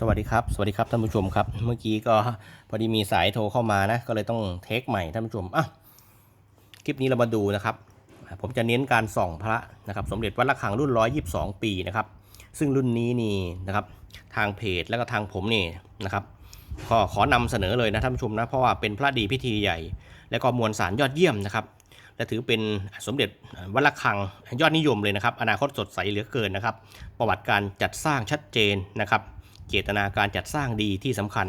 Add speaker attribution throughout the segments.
Speaker 1: สวัสดีครับ สวัสดีครับท่านผู้ชมครับ เมื่อกี้ก็พอดีมีสายโทรเข้ามานะ ก็เลยต้องเทคใหม่ท่านผู้ชมอะคลิปนี้เรามาดูนะครับ ผมจะเน้นการส่องพระนะครับ สมเด็จวัดระฆังรุ่น 122 ปีนะครับ ซึ่งรุ่นนี้นี่นะครับ ทางเพจแล้วก็ทางผมนี่นะครับก็ขอนำเสนอเลยนะท่านผู้ชมนะ เพราะว่าเป็นพระดีพิธีใหญ่ และก็มวลสารยอดเยี่ยมนะครับ และถือเป็นสมเด็จวัดระฆังยอดนิยมเลยนะครับ อนาคตสดใสเหลือเกินนะครับ ประวัติการจัดสร้างชัดเจนนะครับ เจตนาการจัดสร้างดีที่สำคัญ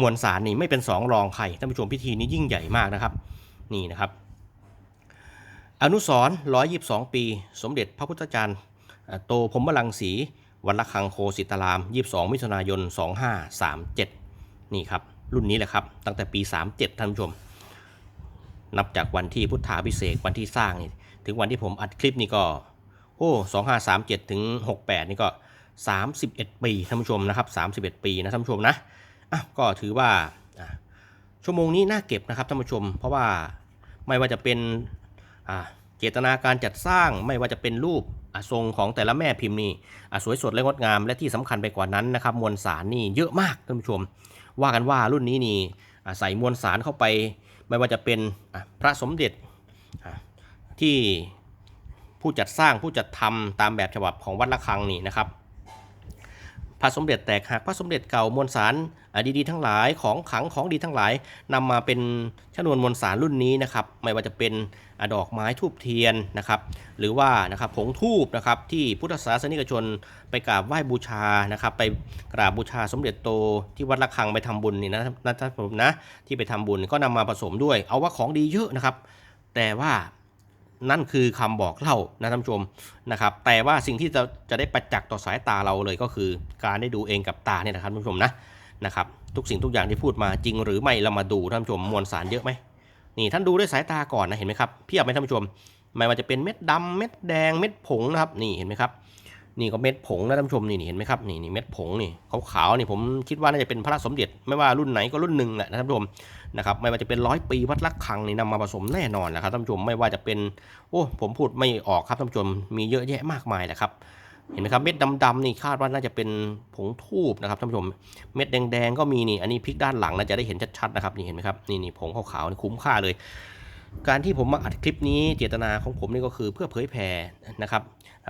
Speaker 1: มวลสารนี่ไม่เป็นสองรองใครท่านผู้ชมพิธีนี้ยิ่งใหญ่มากนะครับนี่นะครับ อนุสร122ปี สมเด็จพระพุทธจารย์โตพรหมลังสีวัดระฆังโคสิตาราม 22 มิถุนายน 2537 นี่ครับ รุ่นนี้แหละครับ ตั้งแต่ปี 37 ท่านผู้ชม นับจากวันที่พุทธาพิเศษวันที่สร้างนี่ถึงวันที่ผมอัดคลิปนี่ก็ โอ้ 2537 ถึง 68 นี่ก็ 31 ปีท่านผู้ชมนะครับ31 ปีนะท่านผู้ชมนะอะก็ถือว่าชั่วโมงนี้น่าเก็บนะครับท่านผู้ชม เพราะว่าไม่ว่าจะเป็นเจตนาการจัดสร้างไม่ว่าจะเป็นรูปทรงของแต่ละแม่พิมพ์นี่สวยสดและงดงาม และที่สำคัญไปกว่านั้นนะครับมวลสารนี่เยอะมากท่านผู้ชม ว่ากันว่ารุ่นนี้นี่ใส่มวลสารเข้าไป ไม่ว่าจะเป็นพระสมเด็จที่ผู้จัดสร้างผู้จัดทำตามแบบฉบับของวัดระฆังนี่นะครับ พระสมเด็จแตกหักพระสมเด็จเก่ามวลสารอดีๆทั้งหลายของขังของดีทั้งหลายนำมาเป็นชนวนมวลสารรุ่นนี้นะครับไม่ว่าจะเป็นอดอกไม้ทูบเทียนนะครับ หรือว่านะครับผงทูบนะครับที่พุทธศาสนิกชนไปกราบไหว้บูชานะครับไปกราบบูชาสมเด็จโตที่วัดระฆังไปทำบุญนี่นะนะท่านผมนะที่ไปทำบุญก็นำมาผสมด้วย เอาว่าของดีเยอะนะครับ แต่ว่า นั่นคือคำบอกเล่านะท่านผู้ชมนะครับแต่ว่าสิ่งที่จะจะได้ประจักษ์ต่อสายตาเราเลยก็คือ การได้ดูเองกับตาเนี่ยนะครับท่านผู้ชมนะนะครับทุกสิ่งทุกอย่างที่พูดมาจริงหรือไม่เรามาดูท่านผู้ชมมวลสารเยอะไหมนี่ท่านดูด้วยสายตาก่อนนะเห็นไหมครับเพียบไหมท่านผู้ชมไม่ว่าจะเป็นเม็ดดำเม็ดแดงเม็ดผงนะครับนี่เห็นไหมครับ นี่ก็เม็ดผงนะท่านผู้ชมนี่เห็นไหมครับนี่นี่เม็ดผงนี่ขาวๆนี่ผมคิดว่าน่าจะเป็นพระสมเด็จไม่ว่ารุ่นไหนก็รุ่นหนึ่งแหละนะท่านผู้ชมนะครับไม่ว่าจะเป็นร้อยปีวัดระฆังนี่นำมาผสมแน่นอนนะครับท่านผู้ชมไม่ว่าจะเป็นโอ้ผมพูดไม่ออกครับท่านผู้ชมมีเยอะแยะมากมายแหละครับเห็นไหมครับเม็ดดำๆนี่คาดว่าน่าจะเป็นผงทูบนะครับท่านผู้ชมเม็ดแดงๆก็มีนี่อันนี้พลิกด้านหลังนะจะได้เห็นชัดๆนะครับนี่เห็นไหมครับนี่นี่ผงขาวๆนี่คุ้มค่าเลย การที่ผมมาอัดคลิปนี้เจตนาของผมนี่ก็คือเพื่อเผยแผ่นะครับ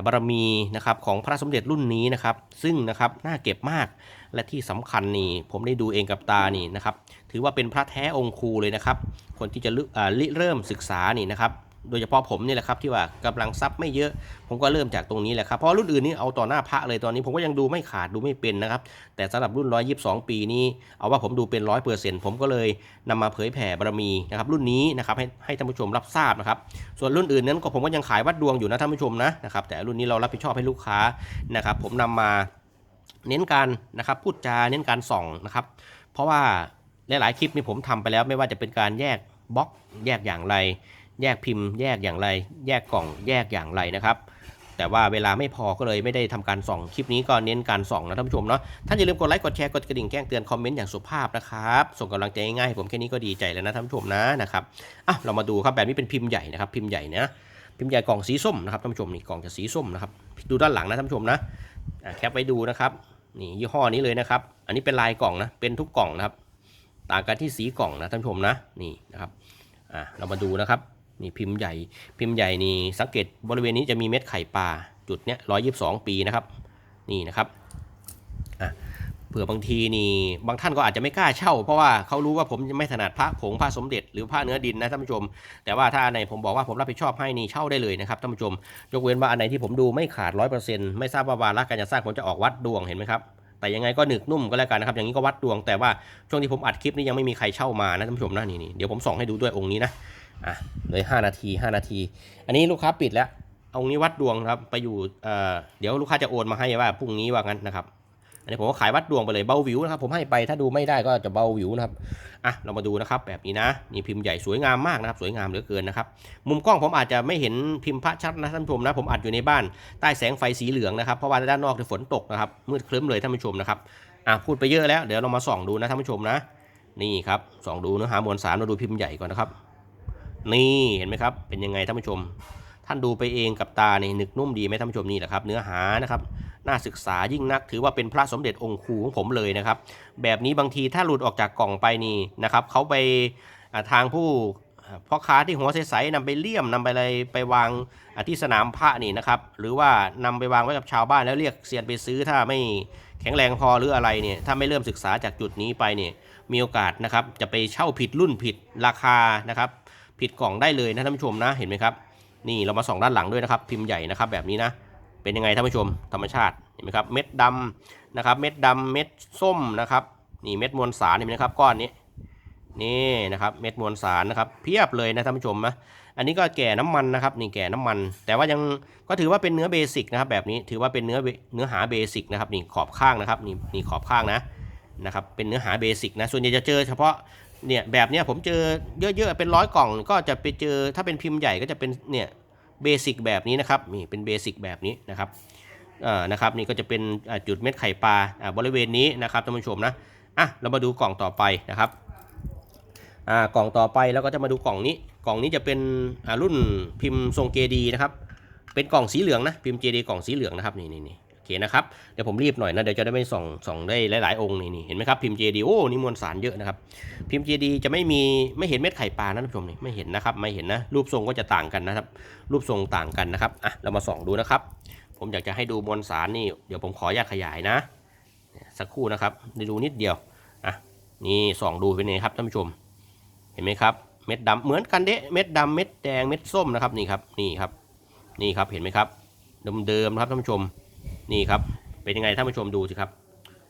Speaker 1: บารมีนะครับของพระสมเด็จรุ่นนี้นะครับ ซึ่งนะครับน่าเก็บมากและที่สำคัญนี่ผมได้ดูเองกับตานี่นะครับ ถือว่าเป็นพระแท้องคูเลยนะครับ คนที่จะลิเริ่มศึกษานี่นะครับ โดยเฉพาะผมนี่แหละครับที่ว่ากำลังทรัพย์ไม่เยอะ ผมก็เริ่มจากตรงนี้แหละครับเพราะรุ่นอื่นนี่เอาต่อหน้าพระเลยตอนนี้ผมก็ยังดูไม่ขาดดูไม่เป็นนะครับ แต่สำหรับรุ่น 122 ปีนี้ เอาว่าผมดูเป็น 100%ผมก็เลยนำมาเผยแผ่บารมีนะครับรุ่นนี้นะครับให้ให้ท่านผู้ชมรับทราบนะครับ ส่วนรุ่นอื่นนั้นก็ผมก็ยังขายวัดดวงอยู่นะท่านผู้ชมนะนะครับแต่รุ่นนี้เรารับผิดชอบให้ลูกค้านะครับ ผมนำมาเน้นการนะครับพูดจาเน้นการส่องนะครับ เพราะว่าหลายๆคลิปนี่ผมทำไปแล้วไม่ว่าจะเป็นการแยกบล็อกแยกอย่างไร แยกพิมพ์แยกอย่างไร แยกกล่องแยกอย่างไรนะครับ แต่ว่าเวลาไม่พอก็เลยไม่ได้ทำการส่องคลิปนี้ก็เน้นการส่องนะท่านผู้ชมเนาะท่านอย่าลืมกดไลค์กดแชร์กดกระดิ่งแจ้งเตือนคอมเมนต์อย่างสุภาพนะครับส่งกำลังใจง่ายให้ผมแค่นี้ก็ดีใจแล้วนะท่านผู้ชมนะนะครับอะเรามาดูครับแบบนี้เป็นพิมพ์ใหญ่นะครับ พิมพ์ใหญ่นะพิมพ์ใหญ่กล่องสีส้มนะครับท่านผู้ชมนี่กล่องจะสีส้มนะครับดูด้านหลังนะท่านผู้ชมนะอะแคปไว้ดูนะครับนี่ยี่ห้อนี้เลยนะครับ อันนี้เป็นลายกล่องนะ เป็นทุกกล่องนะครับ ต่างกันที่สีกล่องนะท่านผู้ชมนะ นี่นะครับ อะเรามาดูนะครับ นี่พิมพ์ใหญ่ พิมพ์ใหญ่นี่สังเกตบริเวณนี้จะมีเม็ดไข่ปลาจุดเนี้ยร้อยิบสองปีนะครับ นี่นะครับอะเผื่อบางทีนี่บางท่านก็อาจจะไม่กล้าเช่า เพราะว่าเขารู้ว่าผมไม่ถนัดพระผงพระสมเด็จหรือพระเนื้อดินนะท่านผู้ชม แต่ว่าถ้าอันไหนผมบอกว่าผมรับผิดชอบให้นี่เช่าได้เลยนะครับท่านผู้ชม ยกเว้นว่าอันไหนที่ผมดูไม่ขาดร้อยเปอร์เซ็นต์ไม่ทราบว่าวาระการจะสร้างผมจะออกวัดดวงเห็นไหมครับแต่ยังไงก็หนึกนุ่มก็แล้วกันนะครับอย่างนี้ก็วัดดวงแต่ว่าช่วงที่ผมอัดคลิปนี้ยังไม่มีใครเช่ามานะท่านผู้ชมนะนี่นี่เดี๋ยวผมส่องให้ดูด้วยองค์นี้นะ อะเลย5นาที 5 นาที อันนี้ลูกค้าปิดแล้ว เอาองค์นี้วัดดวงครับ ไปอยู่เอ่อเดี๋ยวลูกค้าจะโอนมาให้ว่าพรุ่งนี้ว่างั้นนะครับ อันนี้ผมก็ขายวัดดวงไปเลยเบาวิวนะครับ ผมให้ไปถ้าดูไม่ได้ก็จะเบาวิวนะครับ อะเรามาดูนะครับ แบบนี้นะ นี่พิมพ์ใหญ่สวยงามมากนะครับ สวยงามเหลือเกินนะครับ มุมกล้องผมอาจจะไม่เห็นพิมพ์พระชัดนะท่านผู้ชมนะ ผมอัดอยู่ในบ้านใต้แสงไฟสีเหลืองนะครับ เพราะว่าด้านนอกเนี่ยฝนตกนะครับ มืดครึ้มเลยท่านผู้ชมนะครับ อะพูดไปเยอะแล้ว เดี๋ยวเรามาส่องดูนะท่านผู้ชมนะ นี่ครับส่องดูเนื้อหามวลสารมาดูพิมพ์ใหญ่ก่อนนะครับ นี่เห็นไหมครับ เป็นยังไงท่านผู้ชมถานดูไปเองกับตานี่หนึกนุ่มดีไหมท่านผู้ชมนี่แหละครับ เนื้อหานะครับน่าศึกษายิ่งนักถือว่าเป็นพระสมเด็จองค์ครูของผมเลยนะครับ แบบนี้บางทีถ้าหลุดออกจากกล่องไปนี่นะครับเขาไปทางผู้พ่อค้าที่หัวใสๆนำไปเลี่ยมนำไปอะไรไปวางที่สนามพระนี่นะครับ หรือว่านำไปวางไว้กับชาวบ้านแล้วเรียกเซียนไปซื้อถ้าไม่แข็งแรงพอหรืออะไรเนี่ยถ้าไม่เริ่มศึกษาจากจุดนี้ไปเนี่ยมีโอกาสนะครับจะไปเช่าผิดรุ่นผิดราคานะครับ ผิดกล่องได้เลยนะท่านผู้ชมนะเห็นไหมครับนี่เรามาส่องด้านหลังด้วยนะครับ พิมพ์ใหญ่นะครับแบบนี้นะเป็นยังไงท่านผู้ชมธรรมชาติเห็นไหมครับเม็ดดำนะครับเม็ดดำเม็ดส้มนะครับนี่เม็ดมวลสารเห็นไหมครับก้อนนี้นี่นะครับเม็ดมวลสารนะครับเพียบเลยนะท่านผู้ชมนะอันนี้ก็แก่น้ำมันนะครับนี่แก่น้ำมัน แต่ว่ายังก็ถือว่าเป็นเนื้อเบสิกนะครับแบบนี้ถือว่าเป็นเนื้อเบเนื้อหาเบสิกนะครับนี่ขอบข้างนะครับนี่นี่ขอบข้างนะนะครับเป็นเนื้อหาเบสิกนะส่วนใหญ่จะเจอเฉพาะ เนี่ยแบบเนี้ยผมเจอเยอะๆเป็นร้อยกล่องก็จะไปเจอถ้าเป็นพิมพ์ใหญ่ก็จะเป็นเนี่ยเบสิกแบบนี้นะครับนี่เป็นเบสิกแบบนี้นะครับเอ่อนะครับนี่ก็จะเป็นจุดเม็ดไข่ปลาอ่าบริเวณนี้นะครับท่านผู้ชมนะอะเรามาดูกล่องต่อไปนะครับอ่ากล่องต่อไปแล้วก็จะมาดูกล่องนี้ กล่องนี้จะเป็นอ่ารุ่นพิมพ์ทรงเกดีนะครับเป็นกล่องสีเหลืองนะพิมพ์เจดีกล่องสีเหลืองนะครับนี่นี่นี่ อเคนะครับเดี๋ยวผมรีบหน่อยนะเดี๋ยวจะได้ไม่ส่องส่องได้หลาย ๆ องค์นี่นี่เห็นไหมครับพิมพ์เจดีโอ้นี่มวลสารเยอะนะครับพิมพ์เจดีจะไม่มีไม่เห็นเม็ดไข่ปลานะท่านผู้ชมนี่ไม่เห็นนะครับไม่เห็นนะรูปทรงก็จะต่างกันนะครับ รูปทรงต่างกันนะครับอะเรามาส่องดูนะครับ ผมอยากจะให้ดูมวลสารนี่เดี๋ยวผมขออนุญาตขยายนะ สักครู่นะครับได้ดูนิดเดียวอะนี่ส่องดูเป็นไงครับท่านผู้ชม เห็นไหมครับเม็ดดำเหมือนกันเดะเม็ดดำเม็ดแดงเม็ดส้มนะครับนี่ครับนี่ครับนี่ครับเห็นไหมครับเดิมๆครับท่านผู้ชม นี่ครับ เป็นยังไงท่านผู้ชมดูสิครับ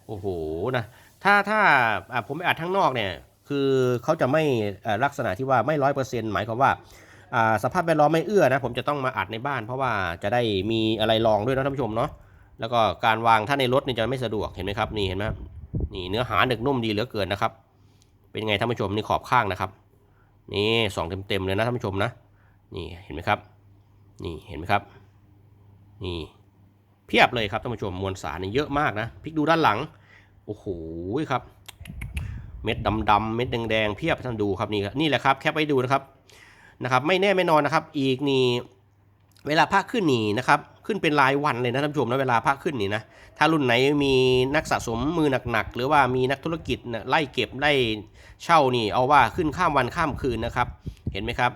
Speaker 1: โอ้โหนะถ้าถ้าผมไปอัดทั้งนอกเนี่ยคือเขาจะไม่ลักษณะที่ว่าไม่ร้อยเปอร์เซ็นต์หมายความว่าสภาพแวดล้อมไม่เอื้อนะผมจะต้องมาอัดในบ้าน เพราะว่าจะได้มีอะไรรองด้วยนะท่านผู้ชมเนาะแล้วก็การวางถ้าในรถนี่จะไม่สะดวกเห็นไหมครับนี่เห็นไหมครับนี่เนื้อหาหนึกนุ่มดีเหลือเกินนะครับ เป็นไงท่านผู้ชมนี่ขอบข้างนะครับ นี่สองเต็มๆเลยนะท่านผู้ชมนะ นี่เห็นไหมครับ นี่เห็นไหมครับ นี่ เพียบเลยครับท่านผู้ชมมวลสารนี่เยอะมากนะพลิกดูด้านหลังโอ้โหครับ เม็ดดำๆเม็ดแดงๆเพียบท่านดูครับนี่ครับนี่แหละครับแคปไว้ดูนะครับนะครับไม่แน่ไม่นอนนะครับ อีกนี่เวลาภาคขึ้นนี่นะครับขึ้นเป็นรายวันเลยนะท่านผู้ชมนะเวลาภาคขึ้นนี่นะถ้ารุ่นไหนมีนักสะสมมือหนักๆหรือว่ามีนักธุรกิจนะไล่เก็บไล่เช่านี่เอาว่าขึ้นข้ามวันข้ามคืนนะครับ เห็นไหมครับ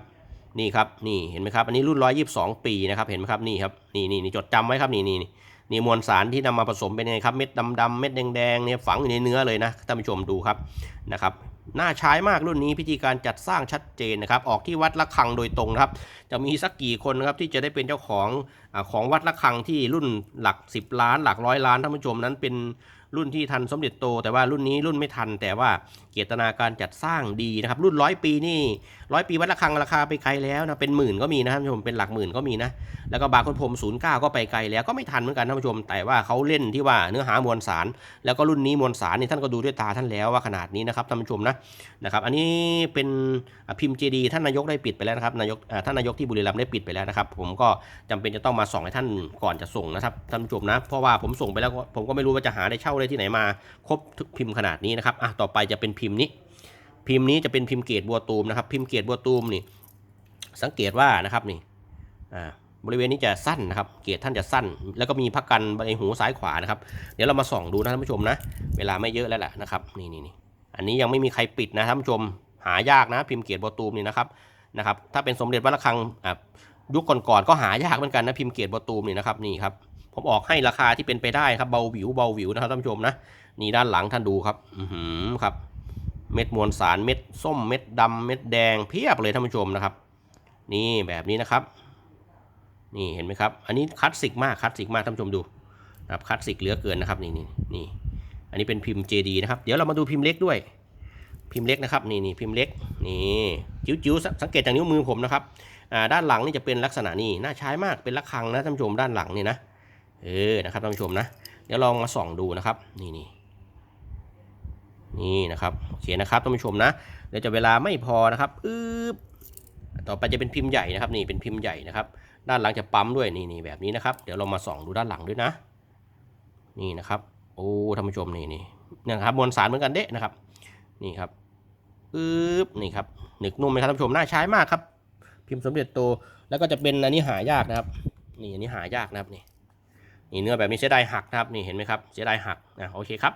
Speaker 1: นี่ครับนี่เห็นไหมครับอันนี้รุ่น 122 ปีนะครับเห็นไหมครับนี่ครับนี่นี่นี่จดจำไว้ครับนี่นี่นี่มวลสารที่นำมาผสมเป็นยังไงครับเม็ดดำๆเม็ดแดงๆเนี่ยฝังอยู่ในเนื้อเลยนะท่านผู้ชมดูครับนะครับน่าใช้มากรุ่นนี้พิธีการจัดสร้างชัดเจนนะครับ ออกที่วัดละคังโดยตรงนะครับ จะมีสักกี่คนนะครับที่จะได้เป็นเจ้าของอของวัดละคังที่รุ่นหลัก 10 ล้าน หลักร้อยล้านท่านผู้ชมนั้นเป็น รุ่นที่ทันสมเด็จโต แต่ว่ารุ่นนี้รุ่นไม่ทัน แต่ว่าเจตนาการจัดสร้างดีนะครับ รุ่นร้อยปีนี่ร้อยปีวัดละคังราคาไปไกลแล้วนะเป็นหมื่นก็มีนะท่านผู้ชมเป็นหลักหมื่นก็มีนะแล้วก็บางคนผมศูนย์เก้าก็ไปไกลแล้วก็ไม่ทันเหมือนกันท่านผู้ชม แต่ว่าเขาเล่นที่ว่าเนื้อหามวลสาร แล้วก็รุ่นนี้มวลสารนี่ท่านก็ดูด้วยตาท่านแล้วว่าขนาดนี้นะครับท่านผู้ชมนะนะครับ อันนี้เป็นพิมพ์เจดีท่านนายกได้ปิดไปแล้วนะครับนายกท่านนายกที่บุรีรัมย์ได้ปิดไปแล้วนะครับ ผมก็จำเป็นจะต้องมาส่องให้ท่านก่อนจะส่งนะครับท่านผู้ชมนะ เพราะว่าผมส่งไปแล้วผมก็ไม่รู้ว่าจะหาได้เช่าได้ที่ไหนมา ครบพิมพ์ขนาดนี้นะครับอะต่อไปจะเป็นพิมพ์นี้ พิมพ์นี้จะเป็นพิมพ์เกตบัวตูมนะครับ พิมพ์เกตบัวตูมนี่ สังเกตว่านะครับนี่อ่าบริเวณนี้จะสั้นนะครับ เกตท่านจะสั้น แล้วก็มีพักกันในหูซ้ายขวานะครับ เดี๋ยวเรามาส่องดูนะท่านผู้ชมนะ เวลาไม่เยอะแล้วแหละนะครับ นี่นี่นี่อันนี้ยังไม่มีใครปิดนะท่านผู้ชม หายากนะ พิมพ์เกียรติโบตูมนี่นะครับ นะครับ ถ้าเป็นสมเด็จวัดระฆังยุคก่อนๆก็หายากเหมือนกันนะพิมพ์เกียรติโบตูมนี่นะครับ นี่ครับ ผมออกให้ราคาที่เป็นไปได้ครับเบาหวิวเบาหวิวนะครับท่านผู้ชมนะนี่ด้านหลังท่านดูครับอือหือครับ เม็ดมวลสารเม็ดส้มเม็ดดำเม็ดแดงเพียบเลยท่านผู้ชมนะครับ นี่แบบนี้นะครับ นี่เห็นไหมครับ อันนี้คลาสสิกมากคลาสสิกมากท่านผู้ชมดูนะครับคลาสสิกเหลือเกินนะครับนี่นี่นี่อันนี้เป็นพิมพ์ JD นะครับเดี๋ยวเรามาดูพิมพ์เล็กด้วย พิมพ์เล็กนะครับนี่นี่พิมพ์เล็กนี่จิ๋วจิ๋วๆสังเกตจากนิ้วมือผมนะครับอ่าด้านหลังนี่จะเป็นลักษณะนี่น่าใช้มากเป็นระฆังนะท่านผู้ชมด้านหลังนี่นะ เออนะครับท่านผู้ชมนะเดี๋ยวลองมาส่องดูนะครับนี่นี่นี่นะครับโอเคนะครับท่านผู้ชมนะเดี๋ยวจะเวลาไม่พอนะครับอึ๊บต่อไปจะเป็นพิมพ์ใหญ่นะครับนี่เป็นพิมพ์ใหญ่นะครับ ด้านหลังจะปั๊มด้วยนี่นี่แบบนี้นะครับ เดี๋ยวเรามาส่องดูด้านหลังด้วยนะ นี่นะครับโอ้ท่านผู้ชมนี่นี่นี่นะครับมวลสารเหมือนกันเดะนะครับ นี่ครับปึ๊บนี่ครับหนึกนุ่มไหมครับท่านผู้ชมน่าใช้มากครับ พิมพ์สมเด็จโตแล้วก็จะเป็นอันนี้หายากนะครับ นี่อันนี้หายากนะครับนี่ นี่เนื้อแบบนี้เสียดายหักนะครับนี่เห็นไหมครับเสียดายหักนะโอเคครับ